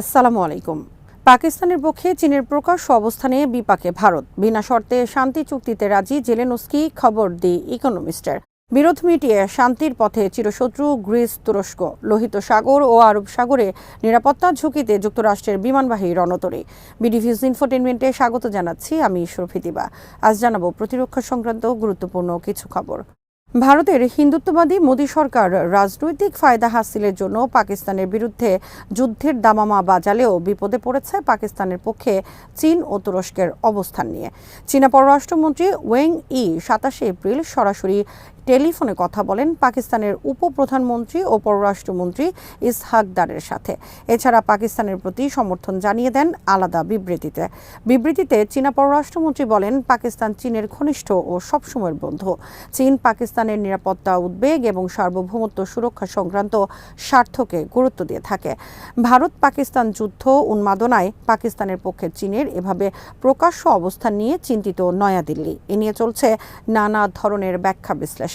আসসালামু আলাইকুম। পাকিস্তানের পক্ষে চীনের প্রকাশ্য অবস্থানে বিপাকে ভারত। বিনা শর্তে শান্তি চুক্তিতে রাজি জেলেনস্কি খবর দি ইকোনমিস্টের। বিরোধ মিটিয়ে শান্তির পথে চিরশত্রু গ্রিস তুরস্ক, লোহিত সাগর ও আরব সাগরে নিরাপত্তা ঝুঁকিতে যুক্তরাষ্ট্রের বিমানবাহী রণতরী। বিডিভিউজ ইনফোটেনমেন্টে স্বাগত জানাচ্ছি আমি শরফিতিবা আজ জানাব প্রতিরক্ষা সংক্রান্ত গুরুত্বপূর্ণ কিছু খবর। ভারতের হিন্দুত্ববাদী মোদী সরকার রাজনৈতিক ফায়দা হাসিলের জন্য পাকিস্তানের বিরুদ্ধে যুদ্ধের দামামা বাজালেও বিপদে পড়েছে পাকিস্তানের পক্ষে চীন ও তুরস্কের অবস্থান নিয়ে। চীনা পররাষ্ট্রমন্ত্রী ওয়েং ই সাতাশে এপ্রিল সরাসরি টেলিফোনে কথা বলেন পাকিস্তানের উপপ্রধানমন্ত্রী ও পররাষ্ট্রমন্ত্রী ইসহাকদারের সাথে। এছাড়া পাকিস্তানের প্রতি সমর্থন জানিয়ে দেন আলাদা বিবৃতিতে। বিবৃতিতে চীনা পররাষ্ট্রমন্ত্রী বলেন, পাকিস্তান চীনের ঘনিষ্ঠ ও সবসময়ের বন্ধু। চীন পাকিস্তানের নিরাপত্তা উদ্বেগ এবং সার্বভৌমত্ব সুরক্ষা সংক্রান্ত স্বার্থকে গুরুত্ব দিয়ে থাকে। ভারত পাকিস্তান যুদ্ধ উন্মাদনায় পাকিস্তানের পক্ষে চীনের এভাবে প্রকাশ্য অবস্থান নিয়ে চিন্তিত নয়াদিল্লি। এ নিয়ে চলছে নানা ধরনের ব্যাখ্যা বিশ্লেষণ।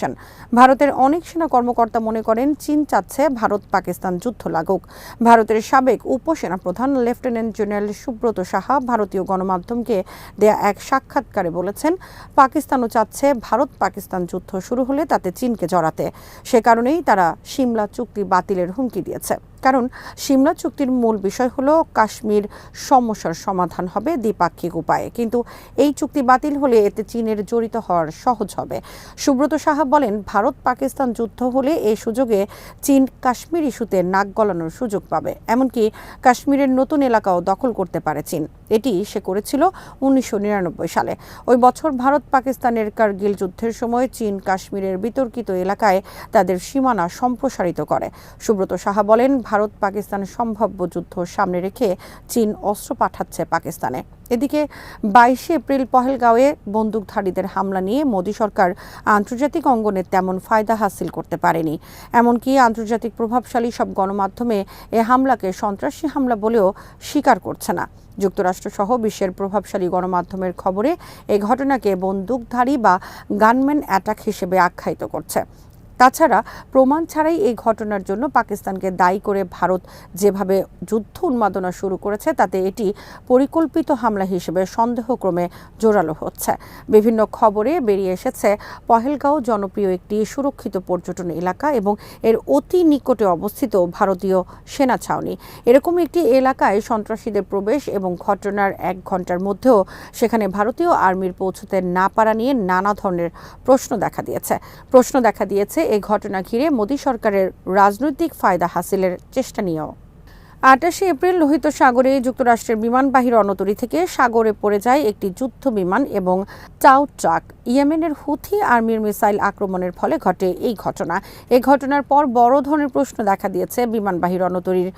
ভারতের অনেক সেনা কর্মকর্তা মনে করেন, চীন চাচ্ছে ভারত পাকিস্তান যুদ্ধ লাগুক। ভারতের সাবেক উপসেনা প্রধান লেফটেন্যান্ট জেনারেল সুব্রত সাহা ভারতীয় গণমাধ্যমকে দেয়া এক সাক্ষাৎকারে বলেছেন, পাকিস্তানও চাচ্ছে ভারত পাকিস্তান যুদ্ধ শুরু হলে তাতে চীনকে জড়াতে। সে কারণেই তারা সিমলা চুক্তি বাতিলের হুমকি দিয়েছে। কারণ সিমলা চুক্তির মূল বিষয় হলো কাশ্মীর সমস্যার সমাধান হবে দ্বিপাক্ষিক উপায়ে। কিন্তু এই চুক্তি বাতিল হলে এতে চীনের জড়িত হওয়ার সহজ হবে। সুব্রত সাহা বলেন, ভারত পাকিস্তান যুদ্ধ হলে এই সুযোগে চীন কাশ্মীর ইস্যুতে নাক গলানোর সুযোগ পাবে। এমনকি কাশ্মীরের নতুন এলাকাও দখল করতে পারে চীন। এটি সে করেছিল উনিশশো নিরানব্বই সালে। ওই বছর ভারত পাকিস্তানের কার্গিল যুদ্ধের সময় চীন কাশ্মীরের বিতর্কিত এলাকায় তাদের সীমানা সম্প্রসারিত করে। সুব্রত সাহা বলেন ভারত পাকিস্তান সম্ভাব্য যুদ্ধ সামনে রেখে চীন অস্ত্র পাঠাচ্ছে পাকিস্তানে। এদিকে বাইশে এপ্রিল পহেলগাঁওয়ে বন্দুকধারীদের হামলা নিয়ে মোদী সরকার আন্তর্জাতিক অঙ্গনে তেমন ফায়দা হাসিল করতে পারেনি। এমনকি আন্তর্জাতিক প্রভাবশালী সব গণমাধ্যমে এ হামলাকে সন্ত্রাসী হামলা বলেও স্বীকার করছে না। যুক্তরাষ্ট্র সহ বিশ্বের প্রভাবশালী গণমাধ্যমের খবরে এ ঘটনাকে বন্দুকধারী বা গানম্যান অ্যাটাক হিসেবে আখ্যায়িত করছে। তাছাড়া প্রমাণ ছাড়াই এই ঘটনার জন্য পাকিস্তানকে দায়ী করে ভারত যেভাবে যুদ্ধ উন্মাদনা শুরু করেছে, তাতে এটি পরিকল্পিত হামলা হিসেবে সন্দেহক্রমে জোরালো হচ্ছে। বিভিন্ন খবরে বেরিয়ে এসেছে, পহেলগাঁও জনপ্রিয় একটি সুরক্ষিত পর্যটন এলাকা এবং এর অতি নিকটে অবস্থিত ভারতীয় সেনা ছাউনি। এরকম একটি এলাকায় সন্ত্রাসীদের প্রবেশ এবং ঘটনার এক ঘণ্টার মধ্যেও সেখানে ভারতীয় আর্মির পৌঁছতে না পারা নিয়ে নানা ধরনের প্রশ্ন দেখা দিয়েছে। প্রশ্ন দেখা দিয়েছে এই ঘটনা ঘিরে মোদী সরকারের রাজনৈতিক ফায়দা হাসিলের চেষ্টা নিয়েও। আটাশে এপ্রিল লোহিত সাগরে যুক্তরাষ্ট্রের বিমানবাহী রণতরী থেকে সাগরে পড়ে যায় একটি যুদ্ধ বিমান এবং চাউ ট্রাক ইয়েমেনের হুথি আর্মির মিসাইল আক্রমণের ফলে ঘটে এই ঘটনা। এই ঘটনার পর বড় ধরনের প্রশ্ন দেখা দিয়েছে বিমানবাহী রণতরীর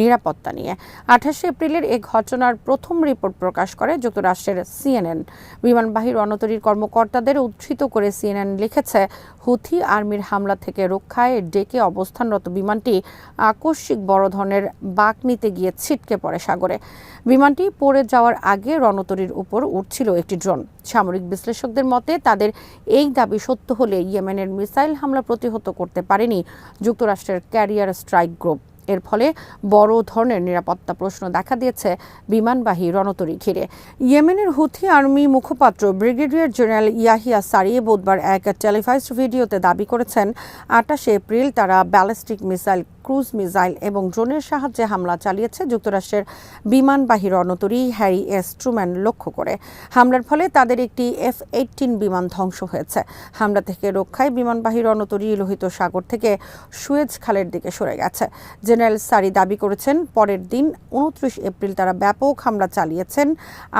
নিরাপত্তা নিয়ে। আঠাশে এপ্রিলের এই ঘটনার প্রথম রিপোর্ট প্রকাশ করে যুক্তরাষ্ট্রের সিএনএন। বিমানবাহী রণতরীর কর্মকর্তাদের উদ্ধৃত করে সিএনএন লিখেছে, হুথি আর্মির হামলা থেকে রক্ষায় ডেকে অবস্থানরত বিমানটি আকস্মিক বড় ধরনের বাঁক নিতে গিয়ে ছিটকে পড়ে সাগরে। বিমানটি পড়ে যাওয়ার আগে রণতরীর উপর উঠছিল একটি ড্রোন। সামরিক বিশ্লেষকদের মতে, তাদের এই দাবি সত্য হলে ইয়েমেনের মিসাইল হামলা প্রতিহত করতে পারেনি যুক্তরাষ্ট্রের ক্যারিয়ার স্ট্রাইক গ্রুপ। এর ফলে বড় ধরনের নিরাপত্তা প্রশ্ন দেখা দিয়েছে বিমানবাহী রণতরী ঘিরে। ইয়েমেনের হুথি আর্মি মুখপাত্র ব্রিগেডিয়ার জেনারেল ইয়াহিয়া সারিয়ে বুধবার এক টেলিভাইজড ভিডিওতে দাবি করেছেন, আটাশে এপ্রিল তারা ব্যালিস্টিক মিসাইল ক্রুজ মিসাইল এবং ড্রোনের সাহায্যে হামলা চালিয়েছে যুক্তরাষ্ট্রের বিমানবাহী রণতরী হ্যারি এস ট্রুম্যান লক্ষ্য করে। হামলার ফলে তাদের একটি এফ এইটিন বিমান ধ্বংস হয়েছে। হামলা থেকে রক্ষায় বিমানবাহী রণতরী লোহিত সাগর থেকে সুয়েজ খালের দিকে সরে গেছে। জেনারেল সারি দাবি করেছেন, পরের দিন উনত্রিশ এপ্রিল তারা ব্যাপক হামলা চালিয়েছেন।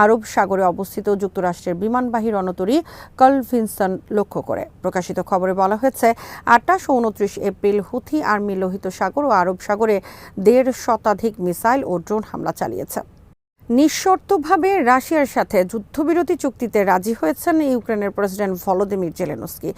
আরব সাগরে অবস্থিত যুক্তরাষ্ট্রের বিমানবাহী রণতরী কলভিনসন লক্ষ্য করে। প্রকাশিত খবরে বলা হয়েছে, আটাশ ও উনত্রিশ এপ্রিল হুথি আর্মি লোহিত সাগর ও আরব সাগরে দেড় শতাধিক মিসাইল ও ড্রোন হামলা চালিয়েছে। নিঃশর্তভাবে রাশিয়ার সাথে যুদ্ধবিরতি চুক্তিতে রাজি হয়েছেন ইউক্রেনের প্রেসিডেন্ট ভলোদিমির জেলেনস্কি।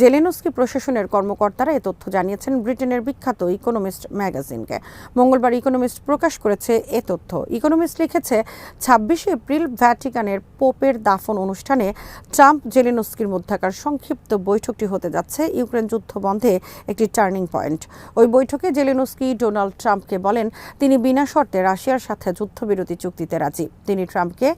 জেলেনস্কি প্রশাসনের কর্মকর্তারা এ তথ্য জানিয়েছেন ব্রিটেনের বিখ্যাত ইকোনমিস্ট ম্যাগাজিনকে। মঙ্গলবার ইকোনমিস্ট প্রকাশ করেছে এ তথ্য। ইকোনমিস্ট লিখেছে, ছাব্বিশে এপ্রিল ভ্যাটিকানের পোপের দাফন অনুষ্ঠানে ট্রাম্প জেলেনস্কির মধ্যকার সংক্ষিপ্ত বৈঠকটি হতে যাচ্ছে ইউক্রেন যুদ্ধ বন্ধে একটি টার্নিং পয়েন্ট। ওই বৈঠকে জেলেনস্কি ডোনাল্ড ট্রাম্পকে বলেন, তিনি বিনা শর্তে রাশিয়ার সাথে যুদ্ধবিরতি চুক্তি দিতে রাজি। তিনি ট্রাম্পকে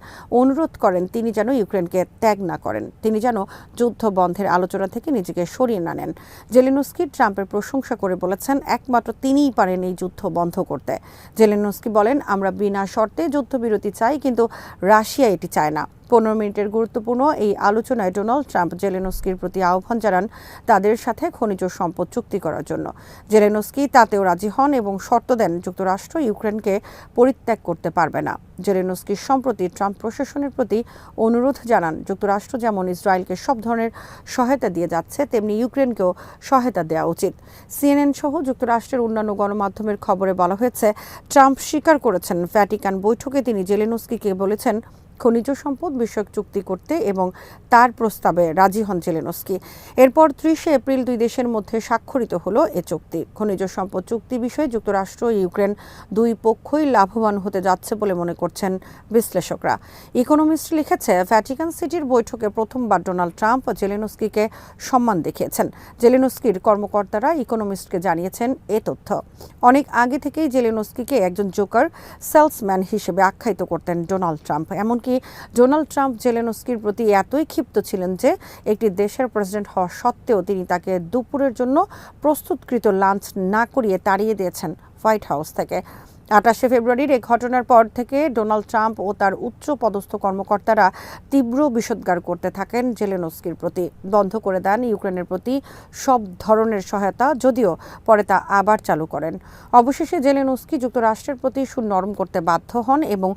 অনুরোধ করেন, তিনি যেন ইউক্রেনকে ত্যাগ না করেন। তিনি যেন যুদ্ধ বন্ধের আলোচনা থেকে নিজেকে সরিয়ে না নেন। জেলেনস্কি ট্রাম্পের প্রশংসা করে বলেছেন, একমাত্র তিনিই পারেন এই যুদ্ধ বন্ধ করতে। জেলেনস্কি বলেন, আমরা বিনা শর্তে যুদ্ধবিরতি চাই, কিন্তু রাশিয়া এটি চায় না। পনেরো মিনিটের গুরুত্বপূর্ণ এই আলোচনায় ডোনাল্ড ট্রাম্প জেলেনস্কির প্রতি আহ্বান জানান তাদের সাথে খনিজ সম্পদ চুক্তি করার জন্য। জেলেনস্কি তাতেও রাজি হন এবং শর্ত দেন যুক্তরাষ্ট্র ইউক্রেনকে পরিত্যাগ করতে পারবে না। জেলেনস্কি সম্প্রতি ট্রাম্প প্রশাসনের প্রতি অনুরোধ জানান, যুক্তরাষ্ট্র যেমন ইসরায়েলকে সব ধরনের সহায়তা দিয়ে যাচ্ছে, তেমনি ইউক্রেনকেও সহায়তা দেওয়া উচিত। সিএনএন সহ যুক্তরাষ্ট্রের অন্যান্য গণমাধ্যমের খবরে বলা হয়েছে, ট্রাম্প স্বীকার করেছেন, ভ্যাটিকান বৈঠকে তিনি জেলেনস্কিকে বলেছেন খনিজ সম্পদ বিষয়ক চুক্তি করতে এবং তার প্রস্তাবে রাজি হন জেলেনস্কি। এরপর ত্রিশে এপ্রিল দুই দেশের মধ্যে স্বাক্ষরিত হলো এ চুক্তি। খনিজ সম্পদ চুক্তি বিষয়ে যুক্তরাষ্ট্র, ইউক্রেন দুই পক্ষই লাভবান হতে যাচ্ছে বলে মনে করছেন বিশ্লেষকরা। ইকোনমিস্ট লিখেছে, ভ্যাটিকান সিটির বৈঠকে প্রথমবার ডোনাল্ড ট্রাম্প জেলেনস্কিকে সম্মান দেখিয়েছেন। জেলেনস্কির কর্মকর্তারা ইকোনমিস্টকে জানিয়েছেন এ তথ্য। অনেক আগে থেকেই জেলেনস্কিকে একজন জোকার সেলসম্যান হিসেবে আখ্যায়িত করতেন ডোনাল্ড ট্রাম্প। এমন এমনকি ডোনাল্ড ট্রাম্প জেলেনস্কির প্রতি এতই ক্ষিপ্ত ছিলেন যে একটি দেশের প্রেসিডেন্ট হওয়া সত্ত্বেও তিনি তাকে দুপুরের জন্য প্রস্তুতকৃত লাঞ্চ না করিয়ে তাড়িয়ে দিয়েছেন হোয়াইট হাউস থেকে। আঠাশে ফেব্রুয়ারির এই ঘটনার পর থেকে ডোনাল্ড ট্রাম্প ও তার উচ্চ পদস্থ কর্মকর্তারা তীব্র বিষোদ্গার করতে থাকেন জেলেনস্কির প্রতি, বন্ধ করে দেন ইউক্রেনের প্রতি সব ধরনের সহায়তা, যদিও পরে তা আবার চালু করেন। অবশেষে জেলেনস্কি যুক্তরাষ্ট্রের প্রতি সুনরম করতে বাধ্য হন এবং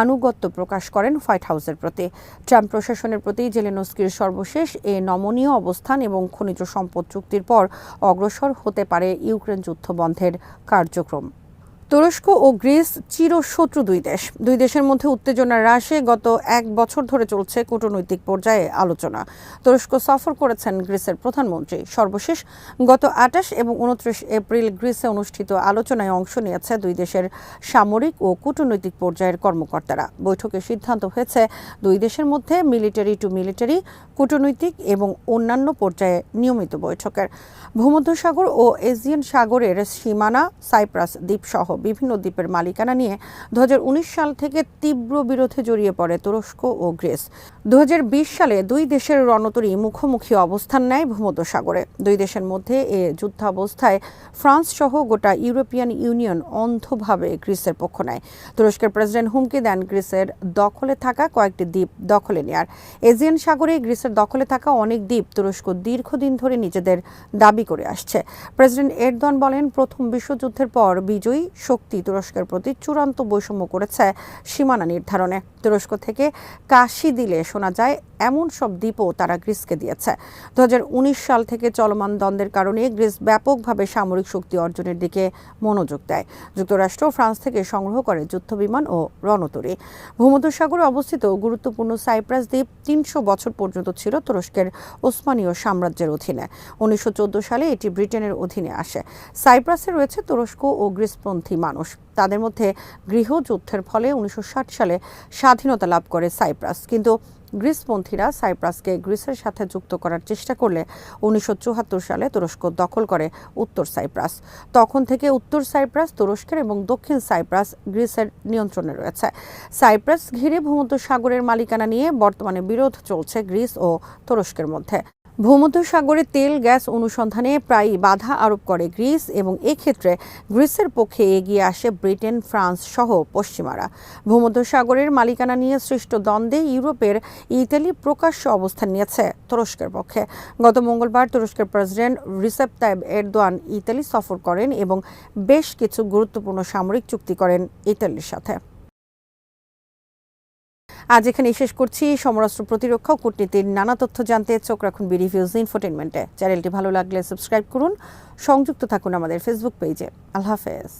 আনুগত্য প্রকাশ করেন হোয়াইট হাউসের প্রতি। ট্রাম্প প্রশাসনের প্রতি জেলেনস্কির সর্বশেষ এ নমনীয় অবস্থান এবং খনিজ সম্পদ চুক্তির পর অগ্রসর হতে পারে ইউক্রেন যুদ্ধ বন্ধের কার্যক্রম। তুরস্ক ও গ্রিস চিরশত্রু দুই দেশ। দুই দেশের মধ্যে উত্তেজনা হ্রাসে গত এক বছর ধরে চলছে কূটনৈতিক পর্যায়ে আলোচনা। তুরস্ক সফর করেছেন গ্রিসের প্রধানমন্ত্রী। সর্বশেষ গত আটাশ এবং উনত্রিশ এপ্রিল গ্রিসে অনুষ্ঠিত আলোচনায় অংশ নিয়েছে দুই দেশের সামরিক ও কূটনৈতিক পর্যায়ের কর্মকর্তারা। বৈঠকে সিদ্ধান্ত হয়েছে দুই দেশের মধ্যে মিলিটারি টু মিলিটারি, কূটনৈতিক এবং অন্যান্য পর্যায়ে নিয়মিত বৈঠকের। ভূমধ্যসাগর ও এজিয়ান সাগরের সীমানা সাইপ্রাস দ্বীপসহ বিভিন্ন দ্বীপের মালিকানা নিয়ে দু হাজার উনিশ সাল থেকে তীব্র বিরোধে জড়িয়ে পড়ে তুরস্ক ও গ্রিস। দুহাজার বিশ সালে দুই দেশের রণতরী মুখোমুখি অবস্থান নেয় ভূমধ্যসাগরে। দুই দেশের মধ্যে এ যুদ্ধাবস্থায় ফ্রান্স সহ গোটা ইউরোপিয়ান ইউনিয়ন অন্ধভাবে গ্রিসের পক্ষ নেয়। তুরস্কের প্রেসিডেন্ট হুমকি দেন গ্রিসের দখলে থাকা কয়েকটি দ্বীপ দখলে নেয়ার। এজিয়ান সাগরে গ্রিসের দখলে থাকা অনেক দ্বীপ তুরস্ক দীর্ঘদিন ধরে নিজেদের দাবি করে আসছে। প্রেসিডেন্ট এরদন বলেন, প্রথম বিশ্বযুদ্ধের পর বিজয়ী শক্তি তুরস্কের প্রতি চূড়ান্ত বৈষম্য করেছে সীমানা নির্ধারণে। তুরস্ক থেকে কাশি দিলে শোনা যায় এমন সব দ্বীপও তারা গ্রিসকে দিয়েছে। দু হাজার উনিশ সাল থেকে চলমান দ্বন্দ্বের কারণে গ্রিস ব্যাপকভাবে সামরিক শক্তি অর্জনের দিকে মনোযোগ দেয়। যুক্তরাষ্ট্র ফ্রান্স থেকে সংগ্রহ করে যুদ্ধবিমান ও রণতরী। ভূমধ্যসাগরে অবস্থিত গুরুত্বপূর্ণ সাইপ্রাস দ্বীপ তিনশো বছর পর্যন্ত ছিল তুরস্কের ওসমানীয় সাম্রাজ্যের অধীনে। উনিশশো চোদ্দ সালে এটি ব্রিটেনের অধীনে আসে। সাইপ্রাসে রয়েছে তুরস্ক ও গ্রিসপন্থী মানুষ। তাদের মধ্যে গৃহযুদ্ধের ফলে উনিশশো ষাট সালে স্বাধীনতা লাভ করে সাইপ্রাস। কিন্তু গ্রিসপন্থীরা সাইপ্রাসকে গ্রিসের সাথে যুক্ত করার চেষ্টা করলে উনিশশো চুয়াত্তর সালে তুরস্ক দখল করে উত্তর সাইপ্রাস। তখন থেকে উত্তর সাইপ্রাস, তুরস্কের এবং দক্ষিণ সাইপ্রাস গ্রিসের নিয়ন্ত্রণে রয়েছে। সাইপ্রাস ঘিরে ভূমধ্য সাগরের মালিকানা নিয়ে বর্তমানে বিরোধ চলছে গ্রিস ও তুরস্কের মধ্যে। ভূমধ্যসাগরে তেল, গ্যাস অনুসন্ধানে প্রায়ই বাধা আরোপ করে গ্রিস এবং এক্ষেত্রে গ্রিসের পক্ষে এগিয়ে আসে ব্রিটেন, ফ্রান্স সহ পশ্চিমারা। ভূমধ্যসাগরের মালিকানা নিয়ে সৃষ্ট দ্বন্দ্বে ইউরোপের ইতালি প্রকাশ্য অবস্থান নিয়েছে তুরস্কের পক্ষে। গত মঙ্গলবার তুরস্কের president Recep Tayyip Erdogan Italy সফর করেন এবং বেশ কিছু গুরুত্বপূর্ণ সামরিক চুক্তি করেন ইতালির সাথে। আজ এখানে শেষ করছি। সমরাষ্ট্র প্রতিরক্ষা ও কূটনীতির নানা তথ্য জানতে চোখ রাখুন বিডি ভিউজ ইনফোটেনমেন্টে চ্যানেলটি ভালো লাগলে সাবস্ক্রাইব করুন। সংযুক্ত থাকুন আমাদের ফেসবুক পেজে আল্লাহ হাফেজ।